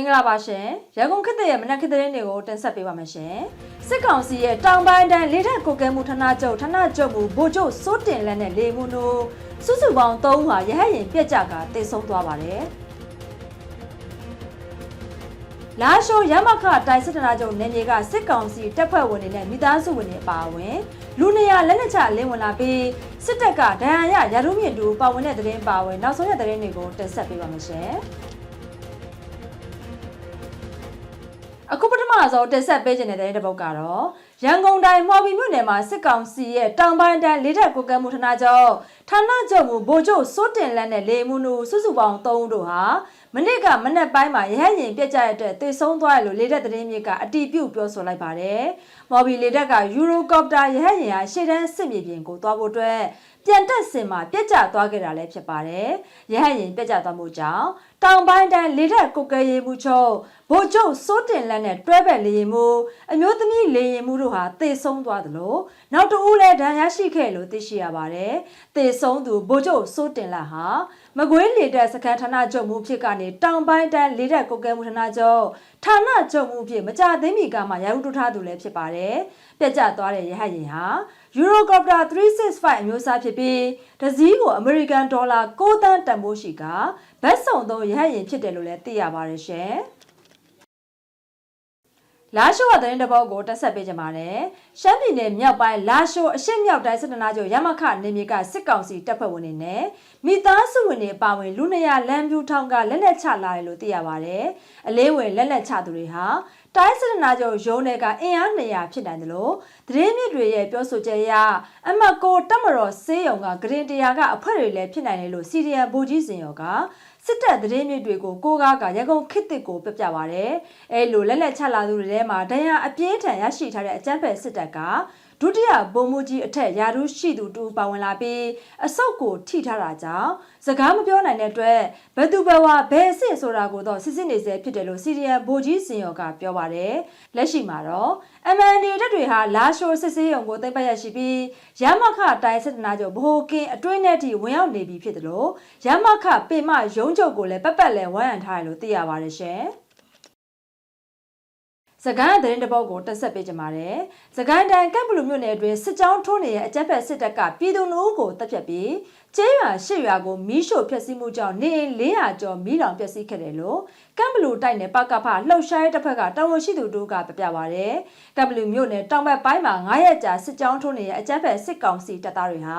င်္ဂလာပါရှင်ရန်ကုန်ခေတ်သစ်ရဲ့မနက်ခေတ်သတင်းတွေကိုတင်ဆက်ပေးပါမယ်ရှင်စစ်ကောင်စီရဲ့တောင်ပိုင်းတိုင်းလေးထက်ကိုကဲမှုဌာနချုပ်ဌာနချုပ်မှုဗိုလ်ချုပ်စိုးတင်လက်နဲ့လေမှုတို့စုစုပေါင်း3ဦးဟာရဟတ်ရင်ပြက်ကြကတိတ်ဆုံးသွားပါတယ်လာရှိုရမခတိုင်းစစ်ဌာနချုပ်နယ်မြေကစစ်ကောင်စီတပ်ဖွဲ့ဝင်တွေနဲ့မိသားစုဝင်တွေအပါအဝင်လူနေရလက်နက်ချလင်းဝင်လာပြီးစစ်တပ်ကဒဏ်ရာရရာထူးမြင့်တူပါဝင်တဲ့သတင်းပါဝင်နောက်ဆုံးရသတင်းတွေကိုတင်ဆက်ပေးပါမယ်ရှင်။ အခုပထမဆုံးတက်ဆက်ပေးခြင်းတဲ့တဲ့တစ်ပုတ်ကတော့ရန်ကုန်တိုင်းမော်ဘီမြို့နယ်မှာစစ်ကောင်စီရဲ့တောင်ပိုင်းတိုင်းလေးထက်ကိုကဲမှုဌာနချုပ်ဌာနချုပ်မူဗိုလ်ချုပ်စိုးတင်လက်နဲ့လေမှုနူစုစုပေါင်း3ဦးတို့ဟာမနစ်ကမနက်ပိုင်းမှာရဟရင်ပြက်ကြတဲ့အတွက်တေဆုံးသွားတယ်လို့လေတက်သတင်းမြစ်ကအတီးပြုတ်ပြောဆိုလိုက်ပါတယ်။မော်ဘီလေတက်ကယူရိုကော်ပတာရဟရင်ဟာရှေ့တန်းစစ်မြေပြင်ကိုသွားဖို့အတွက်ပြန်တက်စင်မှာပြက်ကျသွားခဲ့တာလည်းဖြစ်ပါတယ်။ရဟရင်ပြက်ကျသွားမှုကြောင့် တောင်ပိုင်းတိုင်းလေတက်ကိုကဲရေးမှုချုပ်ဗိုလ်ချုပ်စိုးတင်လက်နဲ့တွဲဘက်လေရင်မှုအမျိုးသမီးလေရင်မှုတို့ဟာတေဆုံးသွားသလိုနောက်တဦးလည်းဒဏ်ရာရှိခဲ့လို့သိရှိရပါတယ်။တေဆုံးသူဗိုလ်ချုပ်စိုးတင်လက်ဟာမကွေးလေတက်စခန်းဌာနချုပ်မှုဖြစ်ကနေတောင်ပိုင်းတိုင်းလေတက်ကိုကဲမှုဌာနချုပ်ဌာနချုပ်မှုဖြစ်မကြသိမီကမှရာဟုတုထားသူလည်းဖြစ်ပါတယ်။ပြက်ကျသွားတဲ့ရဟတ်ရင်ဟာ Eurocopter 365အမျိုးအစားဖြစ်ပြီးတစည်းကိုအမေရိကန်ဒေါ်လာ6သန်းတန်ဖိုးရှိက ဘတ်စုံသောရဟတ်ရင်ဖြစ်တယ်လို့လည်းသိရပါတယ်ရှင်။လာရှိုးကသတင်းတစ်ပုဒ်ကိုတက်ဆက်ပေးကြပါမယ်။ရှမ်းပြည်နယ်မြောက်ပိုင်းလာရှိုးအရှေ့မြောက်တိုင်းစစ်တနာချုပ်ရမခနေမြေကစစ်ကောင်စီတပ်ဖွဲ့ဝင်တွေနဲ့မိသားစုဝင်တွေပါဝင်လူနေရလမ်းပြူထောင်ကလက်လက်ချလာတယ်လို့သိရပါတယ်။အလေးဝင်လက်လက်ချသူတွေဟာ တိုင်းစစ်တနာချုပ်ရုံးတွေက အင်အား200ဖြစ်နိုင်တယ်လို့သတင်းမြစ်တွေရဲ့ပြောဆိုချက်အရအမတ်ကိုတက်မတော်စေးရုံကဂရင်တရားကအဖွဲ့တွေလည်းဖြစ်နိုင်တယ်လို့စီရီယံဗိုလ်ကြီးစင်ရောကစစ်တပ်သတင်းမြစ်တွေကိုကိုကားကရကုန်ခေတ်တစ်ကိုပြပြပါရတယ်။အဲလိုလက်လက်ချလာသူတွေထဲမှာဒဏ်ရာအပြင်းထန်ရရှိထားတဲ့အကြမ်းဖက်စစ်တပ်က ဒုတိယဗိုလ်မှူးကြီးအထက်ယာရုရှိသူတူပါဝင်လာပြီးအဆုတ်ကိုထိထားတာကြောင့်စကားမပြောနိုင်တဲ့အတွက်ဘယ်သူဘဝဘယ်အစ်စ်ဆိုတာကိုတော့စစ်စစ်နေစေဖြစ်တယ်လို့စီရီယံဗိုလ်ကြီးစင်ရောကပြောပါတယ်လက်ရှိမှာတော့ MND တပ်တွေဟာလာရှိုးစစ်စေးရုံကိုသိမ်းပိုက်ရရှိပြီးရမခတိုင်းစစ်တနာချုပ်ဗဟိုကင်းအတွင်းထဲထိဝင်ရောက်နေပြီဖြစ်တယ်လို့ရမခပေမရုံးချုပ်ကိုလည်းပတ်ပတ်လဲဝိုင်းရန်ထားတယ်လို့သိရပါတယ်ရှင်။ စကိုင်းသတင်းတစ်ပုဒ်ကိုတက်ဆက်ပေးကြပါမယ်။စကိုင်းတိုင်းကပ်ဘလူမြို့နယ်အတွင်းစစ်ကြောင်းထိုးနေတဲ့အကြက်ဖက်စစ်တပ်ကပြည်သူလူအုပ်ကိုတပ်ဖြတ်ပြီးကျေးရွာရှစ်ရွာကိုမီးရှို့ဖျက်ဆီးမှုကြောင့်နေအိမ်400ကျော်မီးလောင်ပျက်စီးခဲ့တယ်လို့ကပ်ဘလူတိုက်နယ်ပကဖလှုပ်ရှားရေးတစ်ဖက်ကတာဝန်ရှိသူတို့ကပြပြပါဗျ။ကပ်ဘလူမြို့နယ်တောင်ဘက်ပိုင်းမှာ9ရက်ကြာစစ်ကြောင်းထိုးနေတဲ့အကြက်ဖက်စစ်ကောင်စီတပ်သားတွေဟာ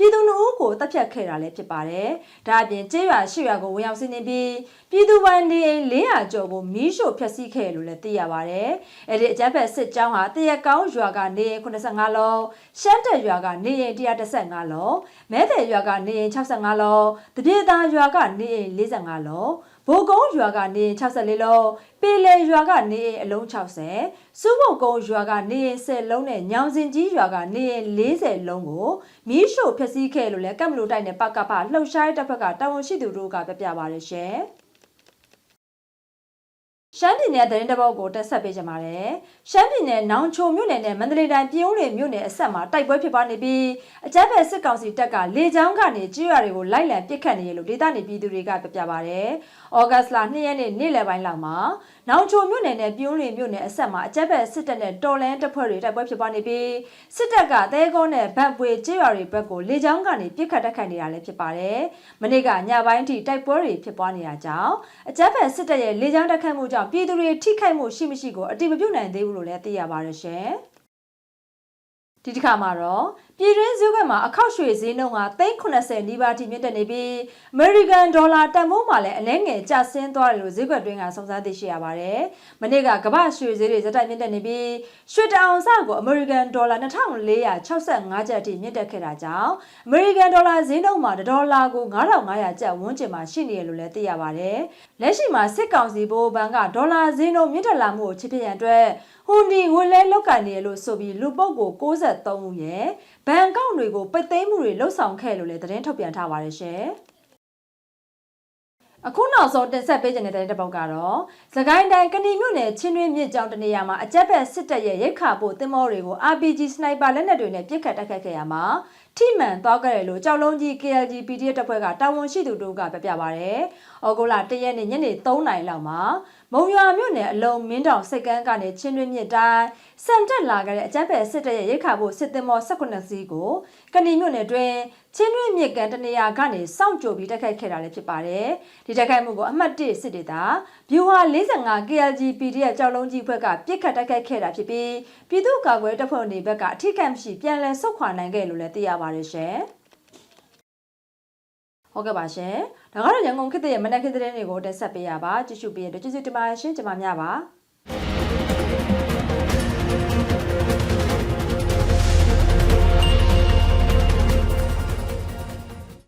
ပြည်သူလူအုပ်ကိုတပ်ဖြတ်ခဲ့တာလည်းဖြစ်ပါတယ်။ဒါအပြင်ကျေးရွာရှစ်ရွာကိုဝင်ရောက်စီးနင်းပြီးပြည်သူပိုင်နေအိမ်400ကျော်ကိုမီးရှို့ဖျက်ဆီးခဲ့လို့လည်းသိရပါတယ်။အဲဒီအကြမ်းဖက်စစ်ကြောင်းဟာတရက်ကောင်းရွာကနေအိမ်85လုံးရှမ်းတက်ရွာကနေအိမ်115လုံးမဲတဲ့ရွာကနေအိမ်65လုံးတပြေသားရွာကနေအိမ်45လုံး ဘိုကုန်းရွာကနေအိမ်64လုံးပေလေရွာကနေအိမ်အလုံး60စူးဘုတ်ကုန်းရွာကနေအိမ်10လုံးနဲ့ညောင်စင်ကြီးရွာကနေအိမ်40လုံးကိုမီးရှို့ဖျက်ဆီးခဲ့လို့လည်းကပ်မလို့တိုက်နဲ့ပကပလှုပ်ရှားတဲ့တပ်ဖက်ကတာဝန်ရှိသူတို့ကပြပြပါတယ်ရှင်။ ရှမ်းပြည်နယ်သတင်းတပုတ်ကိုတက်ဆက်ပေးကြပါမယ်။ရှမ်းပြည်နယ်နောင်ချိုမြို့နယ်နဲ့မန္တလေးတိုင်းပြည်ဦးလွင်မြို့နယ်အဆက်မှာတိုက်ပွဲဖြစ်ပွားနေပြီးအကြမ်းဖက်စစ်ကောင်စီတပ်ကလေကြောင်းကနေကြေးရွာတွေကိုလိုက်လံပစ်ခတ်နေရလို့ဒေသနေပြည်သူတွေကပြပြပါဗျ။ဩဂတ်စ်လ2ရက်နေ့နေ့လယ်ပိုင်းလောက်မှာ နောင်ချိုမြို့နယ်နဲ့ပြည်ဦးလွင်မြို့နယ်အဆက်မှာအကြမ်းဖက်စစ်တပ်နဲ့တော်လန်တပ်ဖွဲ့တွေတိုက်ပွဲဖြစ်ပွားနေပြီးစစ်တပ်ကသဲကုန်းနဲ့ဗတ်ပွေကြေးရွာတွေဘက်ကိုလေကြောင်းကနေပစ်ခတ်တိုက်ခိုက်နေတာလည်းဖြစ်ပါတယ်။မနေ့ကညပိုင်းထိတိုက်ပွဲတွေဖြစ်ပွားနေတာကြောင့်အကြမ်းဖက်စစ်တပ်ရဲ့လေကြောင်းတိုက်ခိုက်မှုကြောင့်ပြည်သူတွေထိခိုက်မှုရှိမရှိကိုအတိမပြုတ်နိုင်သေးဘူးလို့လည်းသိရပါတယ်ရှင်။ဒီတစ်ခါမှာတော့ ပြည်တွင်းဈေးကွက်မှာအခောက်ရွှေဈေးနှုန်းက380နီးပါးထိမြင့်တက်နေပြီး American Dollar တန်ဖိုးမှာလည်းအနည်းငယ်ကျဆင်းသွားတယ်လို့ဈေးကွက်တွင်းကစုံစမ်းသိရှိရပါတယ်။မနေ့ကကမ္ဘာရွှေဈေးတွေဇက်တိုက်မြင့်တက်နေပြီးရွှေတအောင်စကို American Dollar 2465ကျပ်အထိမြင့်တက်ခဲ့တာကြောင့် American Dollar ဈေးနှုန်းမှာဒေါ်လာကို9500ကျပ်ဝန်းကျင်မှာရှိနေရလို့လည်းသိရပါတယ်။လက်ရှိမှာစစ်ကောင်စီဘိုးဘဏ်ကဒေါ်လာဈေးနှုန်းမြင့်တက်လာမှုကိုချစ်ဖြစ်ရန်အတွက်ဟွန်ဒီငွေလဲလောက်ကန်နေရလို့ဆိုပြီးလူပုတ်ကို63ဦးရဲ့ဘဏ်ကောင့်တွေကိုပိတ်သိမ်းမှုတွေလှုပ်ဆောင်ခဲ့လို့လည်းသတင်းထုတ်ပြန်ထားပါတယ်ရှင်။အခုနောက်ဆုံးတင်ဆက်ပေးခြင်းတဲ့တဲ့ပုတ်ကတော့သခိုင်းတိုင်းကဏီမြို့နယ်ချင်းတွင်းမြစ်ကြောင်းတနေရာမှာအကြက်ဘက်စစ်တပ်ရဲ့ရိတ်ခါဖို့တင်မောတွေကို RPG စနိုက်ပါလက်နက်တွေနဲ့ပစ်ခတ်တိုက်ခိုက်ခဲ့ရမှာထိမှန်သွားခဲ့တယ်လို့ကြောက်လုံးကြီး KLG PDF တပ်ဖွဲ့ကတာဝန်ရှိသူတို့ကပြပြပါဗျ။ဩဂုတ်လ၁ရက်နေ့ညနေ3:00နာရီလောက်မှာမုံရွာမြို့နယ်အလုံးမင်းတောင်စိတ်ကန်းကနေချင်းတွင်းမြစ်တိုင်းစံတက်လာခဲ့တဲ့အကြမ်းဖက်စစ်တပ်ရဲ့ရိတ်ခါဖို့စစ်သင်္ဘော18စီးကိုကဏီမြို့နယ်တွင်ချင်းတွင်းမြစ်ကန်တနေရာကနေစောင့်ကြိုပြီးတိုက်ခိုက်ခဲ့တာလည်းဖြစ်ပါတယ်။ဒီတိုက်ခိုက်မှုကိုအမှတ်1စစ်ဒေသ ဗျူဟာ45 KLG PDF ကြောက်လုံးကြီးဘက်ကပြစ်ခတ်တိုက်ခိုက်ခဲ့တာဖြစ်ပြီးပြည်သူ့ကာကွယ်တပ်ဖွဲ့တွေဘက်ကအထူးကမ်းမရှိပြန်လည်ဆုတ်ခွာနိုင်ခဲ့လို့လည်းသိရပါတယ်ရှင်။ဟုတ်ကဲ့ပါရှင်။ဒါကတော့ရန်ကုန်ခေတ်ရဲ့မနက်ခင်းသတင်းတွေကိုတင်ဆက်ပေးရပါကြည့်ရှုပေးရတဲ့ကျေးဇူးတင်ပါတယ်ရှင်ကျွန်မများပါ။